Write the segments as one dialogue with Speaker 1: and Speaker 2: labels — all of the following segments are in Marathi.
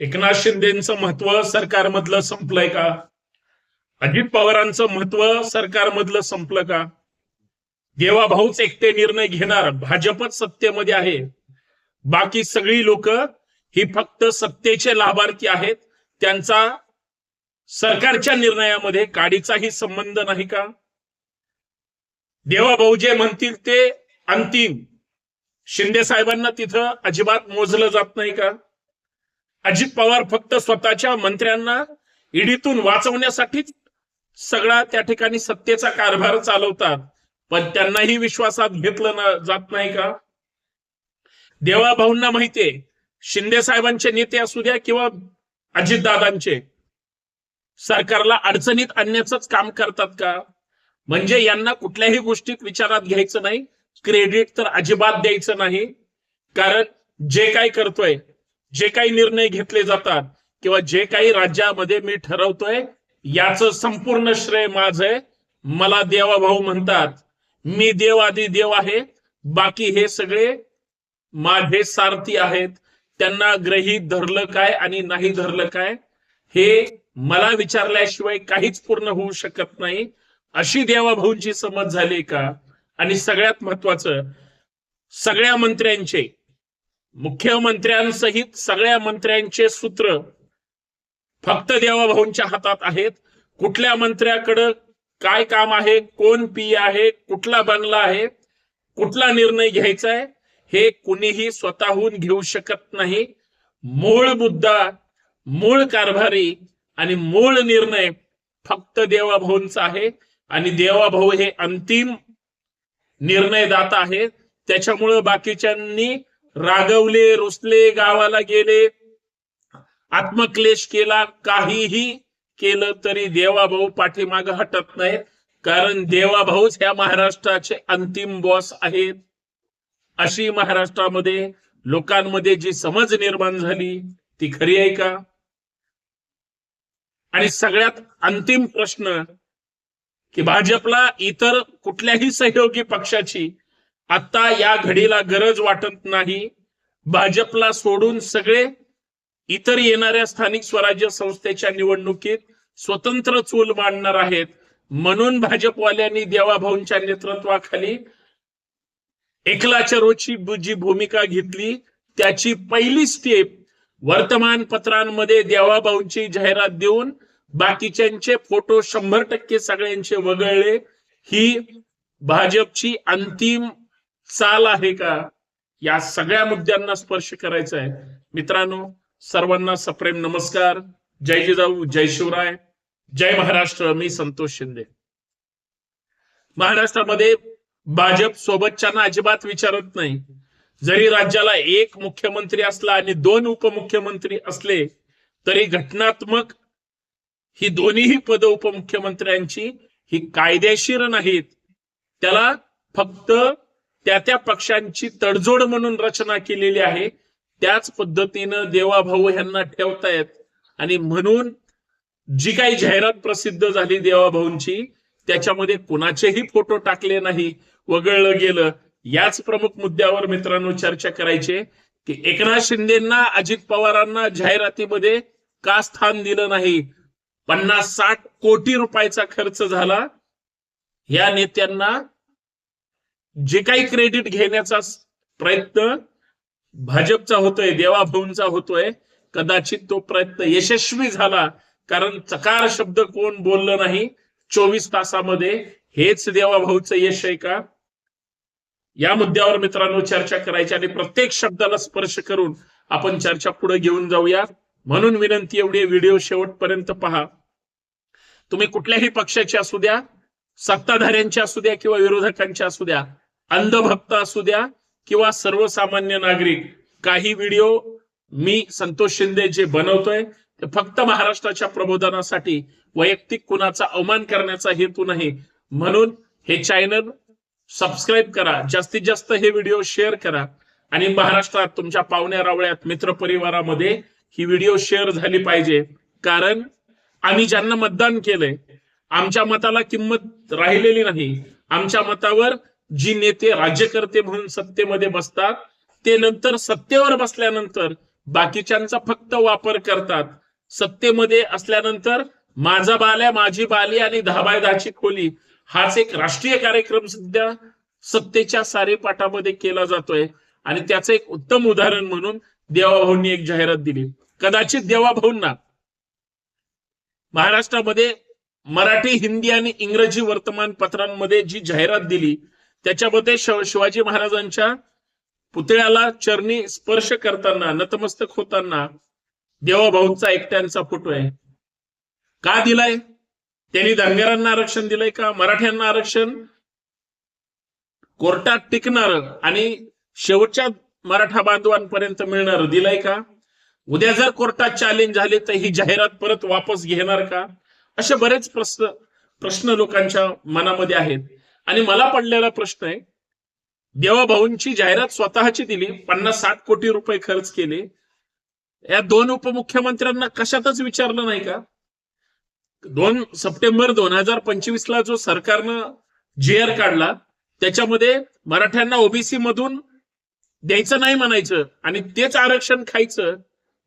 Speaker 1: एकनाथ शिंदेचं महत्त्व सरकारमधलं संपलंय का? अजित पवारांचं महत्त्व सरकारमधलं संपलं का? देवाभाऊच एकटे निर्णय घेणार भाजपच सत्तेमध्ये आहे. बाकी सगळी लोक ही फक्त सत्तेचे लाभार्थी आहेत. त्यांचा सरकारच्या निर्णयामध्ये काडीचाही संबंध नाही का? देवाभाऊ जे म्हणतील ते अंतिम. शिंदे साहेबांना तिथं अजिबात मोजलं जात नाही का? अजित पवार फक्त स्वतःच्या मंत्र्यांना ईडीतून वाचवण्यासाठीच सगळा त्या ठिकाणी सत्तेचा कारभार चालवतात. पण त्यांनाही विश्वासात घेतलं ना जात नाही का? देवाभाऊंना माहितीये शिंदे साहेबांचे नेते असू द्या किंवा अजितदादांचे सरकारला अडचणीत आणण्याचंच काम करतात का? म्हणजे यांना कुठल्याही गोष्टीत विचारात घ्यायचं नाही क्रेडिट तर अजिबात द्यायचं नाही. कारण जे काय करतोय जे काही निर्णय घेतले जातात किंवा जे काही राज्यामध्ये मी ठरवतोय याचं संपूर्ण श्रेय माझं आहे. मला देवा भाऊ म्हणतात मी देव आधी देव आहे बाकी हे सगळे माझे सारथी आहेत. त्यांना ग्रही धरलं काय आणि नाही धरलं काय हे मला विचारल्याशिवाय काहीच पूर्ण होऊ शकत नाही. अशी देवाभाऊंची समज झाली का? आणि सगळ्यात महत्वाचं सगळ्या मंत्र्यांचे मुख्यमंत्र्यांसहित सगळ्या मंत्र्यांचे सूत्र फक्त देवाभाऊंच्या हातात आहेत. कुठल्या मंत्र्याकडं काय काम आहे कोण पी आहे कुठला बंगला आहे कुठला निर्णय घ्यायचा आहे हे कुणीही स्वतःहून घेऊ शकत नाही. मूळ मुद्दा मूळ कारभारी आणि मूळ निर्णय फक्त देवाभाऊंचा आहे. आणि देवाभाऊ हे अंतिम निर्णयदाता आहेत. त्याच्यामुळं बाकीच्यांनी रागवले रुसले गावाला गेले आत्मक्लेश केला काहीही केलं तरी देवाभाऊ पाठीमाग हटत नाहीत. कारण देवाभाऊच ह्या महाराष्ट्राचे अंतिम बॉस आहेत. अशी महाराष्ट्रामध्ये लोकांमध्ये जी समज निर्माण झाली ती खरी आहे का? आणि सगळ्यात अंतिम प्रश्न की भाजपला इतर कुठल्याही सहयोगी पक्षाची आता या घडीला गरज वाटत नाही. भाजपला सोडून सगळे इतर येणाऱ्या स्थानिक स्वराज्य संस्थेच्या निवडणुकीत स्वतंत्र चूल मांडणार आहेत. म्हणून भाजपवाल्यांनी देवाभाऊंच्या नेतृत्वाखाली एकलाच्या रोजची जी भूमिका घेतली त्याची पहिली स्टेप वर्तमानपत्रांमध्ये देवाभाऊंची जाहिरात देऊन बाकीच्यांचे फोटो शंभर टक्के सगळ्यांचे वगळले. ही भाजपची अंतिम चाल आहे का? या सगळ्या मुद्द्यांना स्पर्श करायचा आहे. मित्रांनो सर्वांना सप्रेम नमस्कार. जय जिजाऊ जय शिवराय. जय महाराष्ट्र मी संतोष शिंदे. महाराष्ट्रामध्ये भाजप सोबतच्यांना अजिबात विचारत नाही. जरी राज्याला एक मुख्यमंत्री असला आणि दोन उपमुख्यमंत्री असले तरी घटनात्मक ही दोन्हीही पद उपमुख्यमंत्र्यांची ही कायदेशीर नाहीत. त्याला फक्त त्या त्या पक्षांची तडजोड म्हणून रचना केलेली आहे. त्याच पद्धतीनं देवाभाऊ यांना ठेवतायत. आणि म्हणून जी काही जाहिरात प्रसिद्ध झाली देवाभाऊंची त्याच्यामध्ये कुणाचेही फोटो टाकले नाही वगळलं गेलं. याच प्रमुख मुद्द्यावर मित्रांनो चर्चा करायची की एकनाथ शिंदेना अजित पवारांना जाहिरातीमध्ये का स्थान दिलं नाही? पन्नास साठ कोटी रुपयाचा खर्च झाला. या नेत्यांना जे काही क्रेडिट घेण्याचा प्रयत्न भाजपचा होतोय देवाभाऊंचा होतोय कदाचित तो प्रयत्न यशस्वी झाला. कारण चकार शब्द कोण बोललं नाही? चोवीस तासामध्ये हेच देवाभाऊचं यश आहे का? या मुद्द्यावर मित्रांनो चर्चा करायची आणि प्रत्येक शब्दाला स्पर्श करून आपण चर्चा पुढे घेऊन जाऊया. म्हणून विनंती एवढी व्हिडिओ शेवटपर्यंत पहा. तुम्ही कुठल्याही पक्षाचे असू द्या सत्ताधाऱ्यांचे असू द्या किंवा विरोधकांचे असू द्या अंधभक्त असू द्या किंवा सर्वसामान्य नागरिक काही व्हिडिओ मी संतोष शिंदे जे बनवतोय ते फक्त महाराष्ट्राच्या प्रबोधनासाठी वैयक्तिक कुणाचा अवमान करण्याचा हेतू नाही. म्हणून हे चॅनल सबस्क्राईब करा जास्तीत जास्त हे व्हिडिओ शेअर करा. आणि महाराष्ट्रात तुमच्या पाहुण्या रावळ्यात मित्र परिवारामध्ये ही व्हिडिओ शेअर झाली पाहिजे. कारण आम्ही ज्यांना मतदान केलंय आमच्या मताला किंमत राहिलेली नाही. आमच्या मतावर जी नेते राज्यकर्ते म्हणून सत्तेमध्ये बसतात ते नंतर सत्तेवर बसल्यानंतर बाकीच्यांचा फक्त वापर करतात. सत्तेमध्ये असल्यानंतर माझा बाल्या माझी बाली आणि दहा बाय दहाची खोली हाच एक राष्ट्रीय कार्यक्रम सध्या सत्तेच्या सारेपाठामध्ये केला जातोय. आणि त्याचं एक उत्तम उदाहरण म्हणून देवाभाऊंनी एक जाहिरात दिली. कदाचित देवाभाऊंना महाराष्ट्रामध्ये मराठी हिंदी आणि इंग्रजी वर्तमानपत्रांमध्ये जी जाहिरात दिली त्याच्यामध्ये शिवाजी महाराजांच्या पुतळ्याला चरणी स्पर्श करताना नतमस्तक होताना देवाभाऊंचा एकट्यांचा फोटो आहे. का दिलाय? त्यांनी धनगरांना आरक्षण दिलंय का? मराठ्यांना आरक्षण? कोर्टात टिकणार आणि शेवटच्या मराठा बांधवांपर्यंत मिळणार दिलंय का? उद्या जर कोर्टात चॅलेंज झाले तर ही जाहिरात परत वापस घेणार का? असे बरेच प्रश्न प्रश्न लोकांच्या मनामध्ये आहेत. आणि मला पडलेला प्रश्न आहे देवाभाऊंची जाहिरात स्वतःची दिली पन्नास साठ कोटी रुपये खर्च केले. या दोन उपमुख्यमंत्र्यांना कशातच विचारलं नाही का? दोन सप्टेंबर दोन हजार पंचवीस ला जो सरकारनं जी आर काढला त्याच्यामध्ये मराठ्यांना ओबीसी मधून द्यायचं नाही म्हणायचं आणि तेच आरक्षण खायचं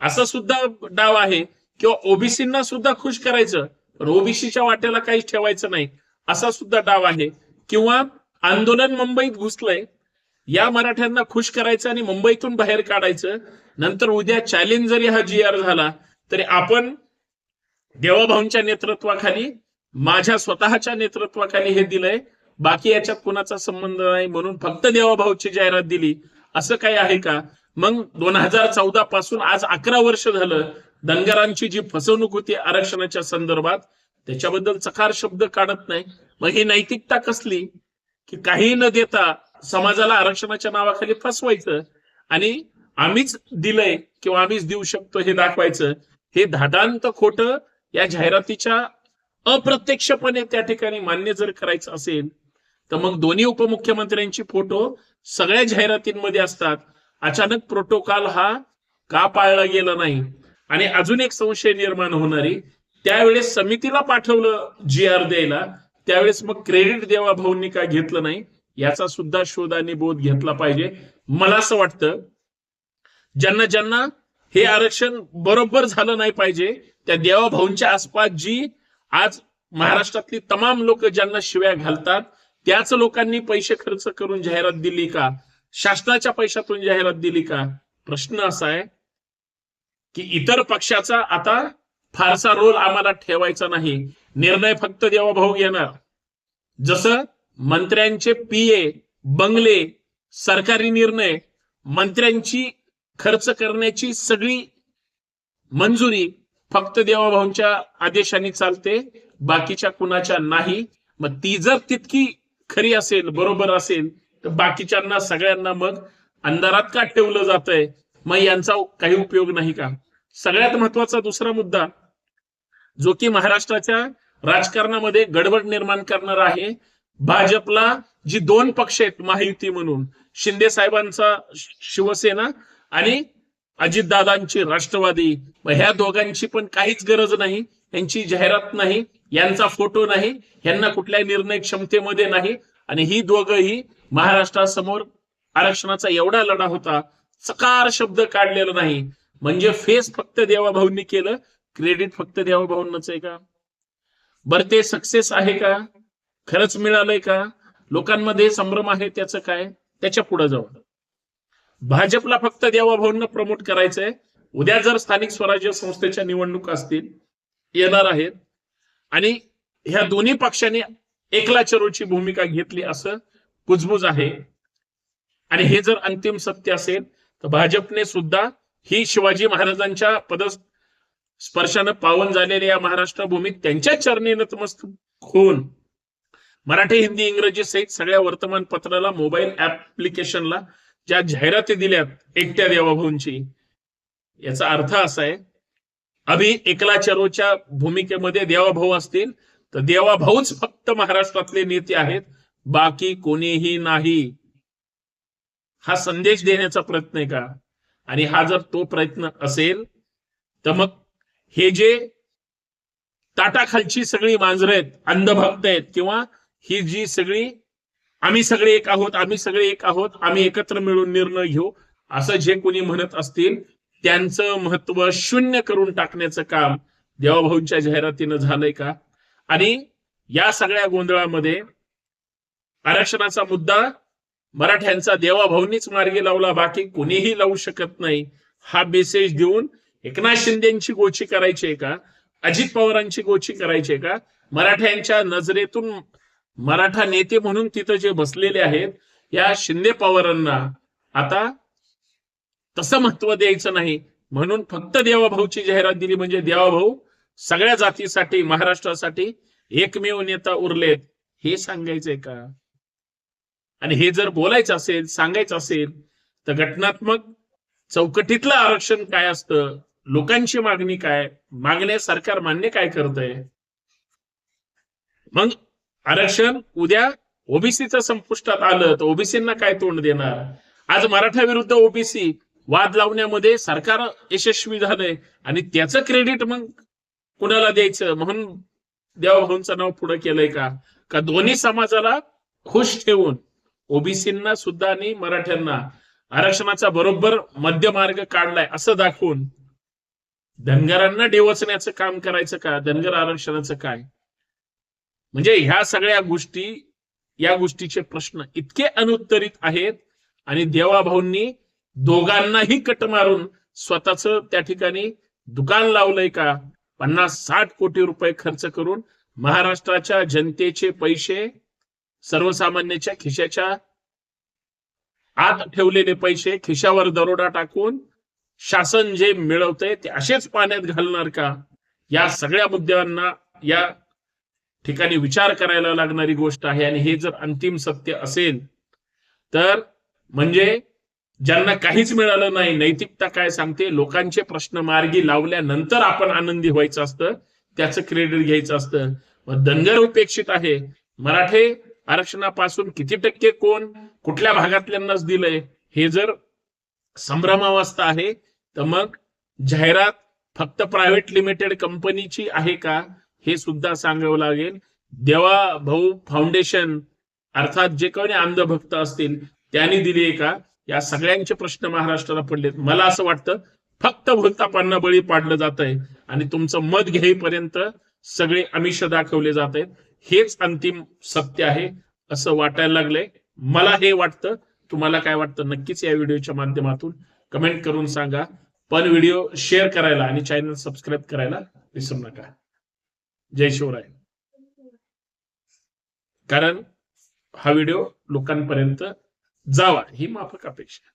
Speaker 1: असा सुद्धा डाव आहे. किंवा ओबीसींना सुद्धा खुश करायचं पण ओबीसीच्या वाट्याला काहीच ठेवायचं नाही असा सुद्धा डाव आहे. किंवा आंदोलन मुंबईत घुसलंय या मराठ्यांना खुश करायचं आणि मुंबईतून बाहेर काढायचं नंतर उद्या चॅलेंज जरी हा जी आर झाला तरी आपण देवाभाऊंच्या नेतृत्वाखाली माझ्या स्वतःच्या नेतृत्वाखाली हे दिलंय. बाकी याच्यात कुणाचा संबंध नाही म्हणून फक्त देवाभाऊची जाहिरात दिली. असं काही आहे का? मग दोन हजार चौदा पासून आज अकरा वर्ष झालं धनगरांची जी फसवणूक होती आरक्षणाच्या संदर्भात त्याच्याबद्दल चकार शब्द काढत नाही. मग ही नैतिकता कसली? की काही न देता समाजाला आरक्षणाच्या नावाखाली फसवायचं आणि आम्हीच दिलंय किंवा आम्हीच देऊ शकतो हे दाखवायचं हे धादांत खोट या जाहिरातीच्या अप्रत्यक्षपणे त्या ठिकाणी मान्य जर करायचं असेल तर मग दोन्ही उपमुख्यमंत्र्यांची फोटो सगळ्या जाहिरातींमध्ये असतात. अचानक प्रोटोकॉल हा का पाळला गेला नाही? आणि अजून एक संशय निर्माण होणारी त्यावेळेस समितीला पाठवलं जी आर द्यायला त्यावेळेस मग क्रेडिट देवा भाऊंनी का घेतलं नाही याचा सुद्धा शोध आणि बोध घेतला पाहिजे. मला असं वाटतं ज्यांना ज्यांना हे आरक्षण बरोबर झालं नाही पाहिजे त्या देवा भाऊंच्या आसपास जी आज महाराष्ट्रातली तमाम लोक ज्यांना शिव्या घालतात त्याच लोकांनी पैसे खर्च करून जाहिरात दिली का? शासनाच्या पैशातून जाहिरात दिली का? प्रश्न असा आहे की इतर पक्षाचा आता फारसा रोल आम्हाला ठेवायचा नाही. निर्णय फक्त देवाभाऊ घेणार. जसं मंत्र्यांचे पीए बंगले सरकारी निर्णय मंत्र्यांची खर्च करण्याची सगळी मंजुरी फक्त देवाभाऊंच्या आदेशाने चालते बाकीच्या कुणाच्या नाही. मग ती जर तितकी खरी असेल बरोबर असेल तर बाकीच्यांना सगळ्यांना मग अंधारात का ठेवलं जातंय? मग यांचा काही उपयोग नाही का? सगळ्यात महत्त्वाचा दुसरा मुद्दा जो की महाराष्ट्राच्या राजकारणामध्ये गडबड निर्माण करणार आहे. भाजपला जी दोन पक्ष आहेत महायुती म्हणून शिंदे साहेबांचा शिवसेना आणि अजितदादांची राष्ट्रवादी ह्या दोघांची पण काहीच गरज नाही यांची जाहिरात नाही यांचा फोटो नाही यांना कुठल्याही निर्णय क्षमतेमध्ये नाही आणि ही दोघही महाराष्ट्रासमोर आरक्षणाचा एवढा लढा होता चकार शब्द काढलेला नाही. म्हणजे फेस फक्त देवाभाऊंनी केलं क्रेडिट फक्त देवाभाऊंनाच आहे का? बरं ते सक्सेस आहे का? खरंच मिळालंय का? लोकांमध्ये संभ्रम आहे त्याचं काय? त्याच्या पुढे जाऊ भाजपला फक्त देवाभाऊंना प्रमोट करायचंय. उद्या जर स्थानिक स्वराज्य संस्थेच्या निवडणूक असतील येणार आहेत. आणि ह्या दोन्ही पक्षांनी एकला चरोची भूमिका घेतली असं कुजबुज आहे. आणि हे जर अंतिम सत्य असेल तर भाजपने सुद्धा ही शिवाजी महाराजांच्या पद स्पर्शानं पावन झालेल्या या महाराष्ट्र भूमीत त्यांच्या चरणी नतमस्तक होऊन मराठी हिंदी इंग्रजी सहित सगळ्या वर्तमानपत्राला मोबाईल ऍप्लिकेशनला ज्या जाहिराती दिल्यात एकट्या देवाभाऊंची याचा अर्थ असा आहे अभि एकला चरोच्या भूमिकेमध्ये देवाभाऊ असतील तर देवाभाऊच फक्त महाराष्ट्रातले नेते आहेत बाकी कोणीही नाही. हा संदेश देण्याचा प्रयत्न आहे का? आणि हा जर तो प्रयत्न असेल तर मग हे जे ताटाखालची सगळी मांजरं आहेत अंधभक्त आहेत किंवा ही जी सगळी आम्ही सगळे एक आहोत आम्ही सगळे एक आहोत आम्ही एकत्र मिळून निर्णय घेऊ असं जे कोणी म्हणत असतील त्यांचं महत्त्व शून्य करून टाकण्याचं काम देवाभाऊंच्या जाहिरातीनं झालंय का? आणि या सगळ्या गोंधळामध्ये आरक्षणाचा मुद्दा मराठ्यांचा देवाभाऊंनीच मार्गी लावला बाकी कोणीही लावू शकत नाही. हा मेसेज देऊन एकनाथ शिंदेची गोची करायची आहे का? अजित पवारांची गोची करायची आहे का? मराठ्यांच्या नजरेतून मराठा नेते म्हणून तिथं जे बसलेले आहेत या शिंदे पवारांना आता तसं महत्त्व द्यायचं नाही. म्हणून फक्त देवाभाऊची जाहिरात दिली म्हणजे देवाभाऊ सगळ्या जातीसाठी महाराष्ट्रासाठी एकमेव नेता उरलेत. हे सांगायचंय का? आणि हे जर बोलायचं असेल सांगायचं असेल तर घटनात्मक चौकटीतलं आरक्षण काय असतं? लोकांची मागणी काय? मागण्या सरकार मान्य काय करतंय? मग आरक्षण उद्या ओबीसीचं संपुष्टात आलं तर ओबीसींना काय तोंड देणार? आज मराठा विरुद्ध ओबीसी वाद लावण्यामध्ये सरकार यशस्वी झालंय आणि त्याचं क्रेडिट मग कुणाला द्यायचं? म्हणून देवाभाऊंचं नाव पुढे केलंय का? का दोन्ही समाजाला खुश ठेवून ओबीसींना सुद्धा आणि मराठ्यांना आरक्षणाचा बरोबर मध्यमार्ग काढलाय असं दाखवून धनगरांना डेवचण्याचं काम करायचं का? धनगर आरक्षणाचं काय? म्हणजे ह्या सगळ्या गोष्टी या गोष्टीचे प्रश्न इतके अनुत्तरित आहेत आणि देवाभाऊंनी दोघांनाही कट मारून स्वतःच त्या ठिकाणी दुकान लावलंय का? पन्नास साठ कोटी रुपये खर्च करून महाराष्ट्राच्या जनतेचे पैसे सर्वसामान्याच्या खिशाच्या आत ठेवलेले पैसे खिशावर दरोडा टाकून शासन जे मिळवतंय ते असेच पाण्यात घालणार का? या सगळ्या मुद्द्यांना या ठिकाणी विचार करायला लागणारी गोष्ट आहे आणि हे जर अंतिम सत्य असेल तर म्हणजे ज्यांना काहीच मिळालं नाही नैतिकता काय सांगते? लोकांचे प्रश्न मार्गी लावल्यानंतर आपण आनंदी व्हायचं असतं त्याचं क्रेडिट घ्यायचं असतं. मग धनगर उपेक्षित आहे. मराठे आरक्षणापासून किती टक्के कोण? कुठल्या भागातल्यांनाच दिलंय? हे जर संभ्रमावस्था आहे. तर मग जाहिरात फक्त प्रायव्हेट लिमिटेड कंपनीची आहे का? हे सुद्धा सांगावं लागेल. देवा भाऊ फाउंडेशन अर्थात जे कोणी अंधभक्त असतील त्यांनी दिली आहे का? या सगळ्यांचे प्रश्न महाराष्ट्राला पडलेत. मला असं वाटतं फक्त भक्तापांना बळी पाडलं जात आहे आणि तुमचं मत घेईपर्यंत सगळे आमिष दाखवले जात आहेत. हेच अंतिम सत्य आहे असं वाटायला लागलंय. मला हे वाटतं तुम्हाला काय वाटतं? नक्कीच या व्हिडिओच्या माध्यमातून कमेंट करून सांगा. पण व्हिडिओ शेअर करायला आणि चॅनल सबस्क्राईब करायला विसरू नका. जय शिवराय. कारण हा व्हिडिओ लोकांपर्यंत जावा ही माफक अपेक्षा